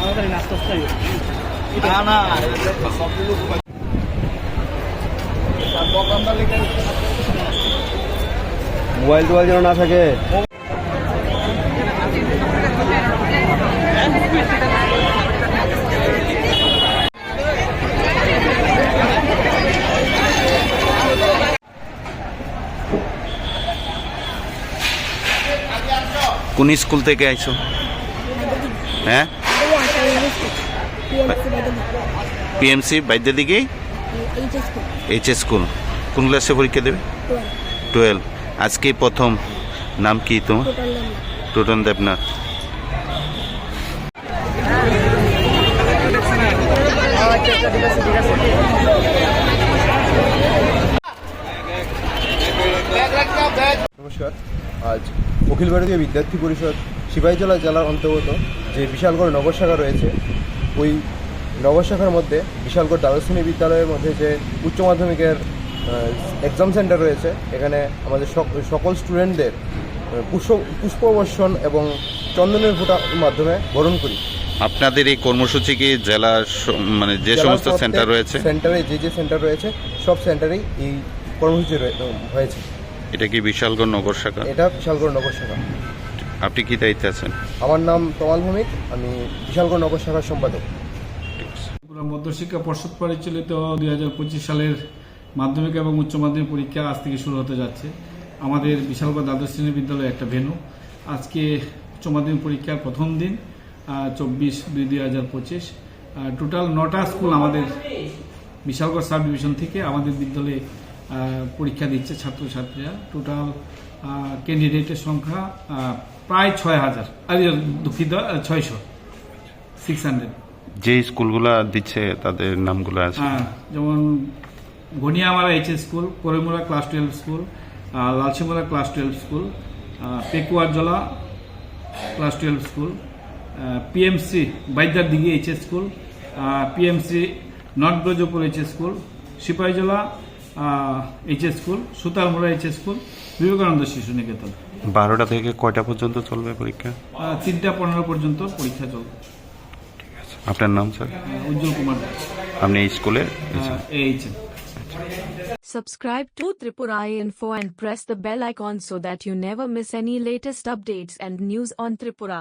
আমাদের নাস্তা মোবাইল টোবাইল যেন না থাকে। কোন স্কুল থেকে আইছো? হ্যাঁ? পিএমসি বাইদ্য দিকে এইচ এস স্কুল। কোন ক্লাসে পরীক্ষা দেবে? টুয়েলভ আজকে প্রথম। নাম কি তোমার? টোটন দেবনাথ নমস্কার। আজ অখিল ভারতীয় বিদ্যার্থী পরিষদ সিপাহীজলা জেলার অন্তর্গত যে বিশালগড় নগর শাখা রয়েছে ওই নগর শাখার মধ্যে বিশালগড় দ্বাদশ শ্রেণি বিদ্যালয়ের মধ্যে যে উচ্চ মাধ্যমিকের এক্সাম সেন্টার রয়েছে এখানে আমাদের সক- সকল স্টুডেন্টদের পুষ্প পুষ্পবর্ষণ এবং চন্দনের ফোঁটার মাধ্যমে বরণ করি। আপনাদের এই কর্মসূচি কি জেলা মানে যে সমস্ত সেন্টার রয়েছে? সেন্টারে যে যে সেন্টার রয়েছে সব সেন্টারেই এই কর্মসূচি হয়েছে। এটা কি বিশালগড় নগর শাখা? এটা বিশালগড় নগর শাখা। আপনি কি দায়িত্বে আছেন? আমার নাম তমাল ভৌমিক আমি বিশালগড় নগর শাখার সম্পাদক। মধ্যশিক্ষা পর্ষদ পরিচালিত দুই হাজার পঁচিশ সালের মাধ্যমিক এবং উচ্চ মাধ্যমিক পরীক্ষা আজ থেকে শুরু হতে যাচ্ছে। আমাদের বিশালগড় দ্বাদশ শ্রেণি বিদ্যালয়ে একটা ভেনু আজকে উচ্চ মাধ্যমিক পরীক্ষার প্রথম দিন চব্বিশ দুই দুই হাজার পঁচিশ। টোটাল নটা স্কুল আমাদের বিশালগড় সাব ডিভিশন থেকে আমাদের বিদ্যালয়ে পরীক্ষা দিচ্ছে ছাত্রছাত্রীরা। টোটাল ক্যান্ডিডেটের সংখ্যা প্রায় ছয় হাজার। আরে, দুঃখিত ছয়শো। সিক্স হান্ড্রেড যে স্কুলগুলা দিচ্ছে তাদের নামগুলো আছে? হ্যাঁ যেমন Ghaniyamara H school Karimura class twelve school Lalsimura class twelve school Pekuarjala class twelve school PMC Baidar Dighi H school PMC north Brajapur H school Sipahijala H S school Sutarmura H S school Vivekananda শিশু নিকেতন। বারোটা থেকে কয়টা পর্যন্ত চলবে পরীক্ষা? তিনটা পনেরো পর্যন্ত পরীক্ষা চলবে। আপনার নাম স্যার? উজ্জ্বল কুমার দাস। আপনি এই স্কুলে H M Subscribe to Tripura Info and press the bell icon so that you never miss any latest updates and news on Tripura.